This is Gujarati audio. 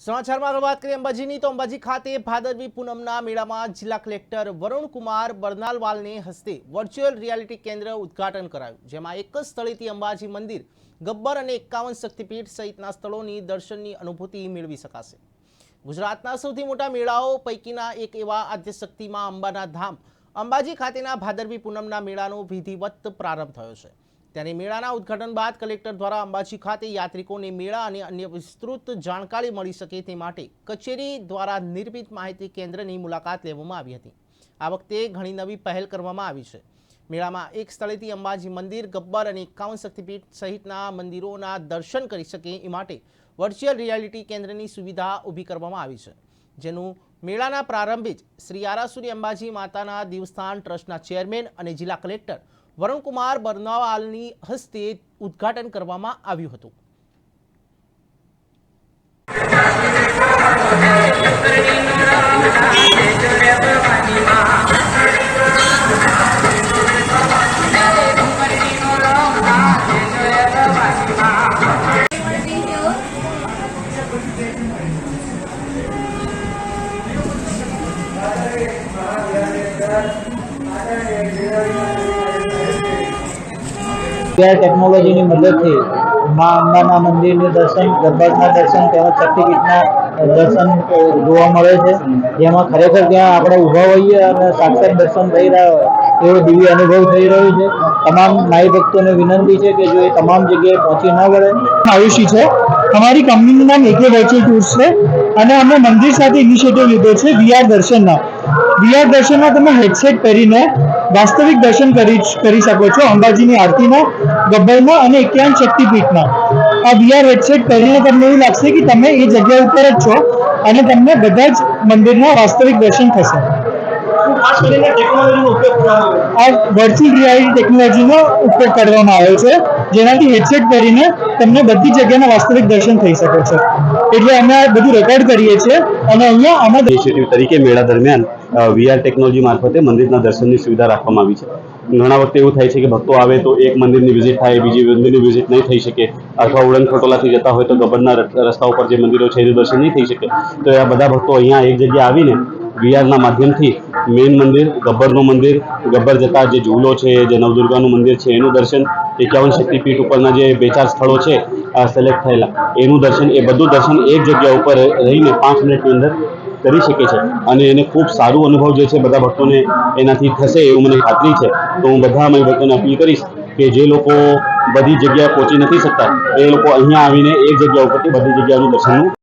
સમાચારમાં વાત કરીએ અંબાજીની, તો અંબાજી ખાતે ભાદરવી પૂનમના મેળામાં જિલ્લા કલેક્ટર વરુણકુમાર બરનાલવાલને હસ્તે વર્ચ્યુઅલ રિયાલિટી કેન્દ્ર ઉદ્ઘાટન કરાયું, જેમાં એક જ સ્થળેથી અંબાજી મંદિર, ગબ્બર અને એકાવન શક્તિપીઠ સહિતના સ્થળોની દર્શનની અનુભૂતિ મેળવી શકાશે. ગુજરાતના સૌથી મોટા મેળાઓ પૈકીના એક એવા આદ્યશક્તિમાં અંબાના ધામ, અંબાજી ખાતેના ભાદરવી પૂનમના મેળાનો વિધિવત પ્રારંભ થયો છે. ત્યારે મેળાના ઉદ્ઘાટન બાદ કલેક્ટર દ્વારા અંબાજી ખાતે યાત્રિકોને મેળા અને અન્ય વિસ્તૃત જાણકારી મળી શકે તે માટે કચેરી દ્વારા નિર્મિત માહિતી કેન્દ્રની મુલાકાત લેવામાં આવી હતી. આ વખતે ઘણી નવી પહેલ કરવામાં આવી છે. મેળામાં એક સ્થળેથી અંબાજી મંદિર, ગબ્બર અને એકાવન શક્તિપીઠ સહિતના મંદિરોના દર્શન કરી શકે એ માટે વર્ચ્યુઅલ રિયાલિટી કેન્દ્રની સુવિધા ઊભી કરવામાં આવી છે. જેનું મેળાના પ્રારંભે જ શ્રી આરાસુરી અંબાજી માતાના દેવસ્થાન ટ્રસ્ટના ચેરમેન અને જિલ્લા કલેક્ટર વરુણકુમાર બરનાવાલની હસ્તે ઉદ્ઘાટન કરવામાં આવ્યું હતું. અત્યારે ટેકનોલોજીની મદદથી મા અંબાના મંદિરનું દર્શન, ગરબાના દર્શન તેમજ શક્તિપીઠના દર્શન જોવા મળે છે. જેમાં ખરેખર ત્યાં આપણે ઊભા હોઈએ અને સાક્ષાત દર્શન થઈ રહ્યા હોય, એવો દિવ્ય અનુભવ થઈ રહ્યો છે. તમામ માઈ ભક્તોને વિનંતી છે કે જો એ તમામ જગ્યાએ પહોંચી ન વળે. આયુષી છે. અમારી કંપનીનું નામ એકે વચ્ચે ટૂર્સ છે. અને અમે મંદિર સાથે ઇનિશિયેટિવ લીધો છે. વીઆર દર્શનના. વીઆર દર્શનમાં તમે હેડસેટ પહેરીને વાસ્તવિક દર્શન કરી કરી શકો છો અંબાજીની આરતીના ગબ્બરના અને એક્યાન શક્તિપીઠના આ વીઆર હેડસેટ પહેરીને તમને એવું લાગશે કે તમે એ જગ્યા ઉપર જ છો અને તમને બધા જ મંદિરના વાસ્તવિક દર્શન થશે. આ વર્ચ્યુઅલ રિયાલિટી ટેકનોલોજીનો ઉપયોગ કરવામાં આવ્યો છે. જેનાથી હેડસેટ પહેરીને તમને બધી જગ્યાના વાસ્તવિક દર્શન થઈ શકે છે. એટલે અમે આ બધું રેકોર્ડ કરીએ છીએ અને અહીંયા આમાં ઇનિશિયેટિવ તરીકે મેળા દરમિયાન વીઆર ટેકનોલોજી મારફતે મંદિરના દર્શનની સુવિધા રાખવામાં આવી છે. ઘણા વખતે એવું થાય છે કે ભક્તો આવે તો એક મંદિરની વિઝિટ થાય, બીજી મંદિરની વિઝિટ નહીં થઈ શકે, અથવા ઉડન ખટોલાથી જતા હોય તો ગબ્બરના રસ્તા ઉપર જે મંદિરો છે એનું દર્શન નહીં થઈ શકે. તો આ બધા ભક્તો અહીંયા એક જગ્યાએ આવીને વીઆરના માધ્યમથી મેઇન મંદિર, ગબ્બરનું મંદિર, ગબ્બર જતા જે ઝૂલો છે, જે નવદુર્ગાનું મંદિર છે, એનું દર્શન, એકાવન શક્તિપીઠ ઉપરના જે બે ચાર સ્થળો છે સિલેક્ટ થયેલા. એનું દર્શન, એ બધું દર્શન એક જગ્યા ઉપર રહીને પાંચ મિનિટની અંદર કરી શકે છે. અને એને ખૂબ સારું અનુભવ જે છે બધા ભક્તોને એનાથી થશે એવું મને ખાતરી છે. તો હું બધા અમારી ભક્તોને અપીલ કરીશ કે જે લોકો બધી જગ્યાએ પહોંચી નથી શકતા, એ લોકો અહીંયા આવીને એક જગ્યા ઉપરથી બધી જગ્યાનું દર્શનનું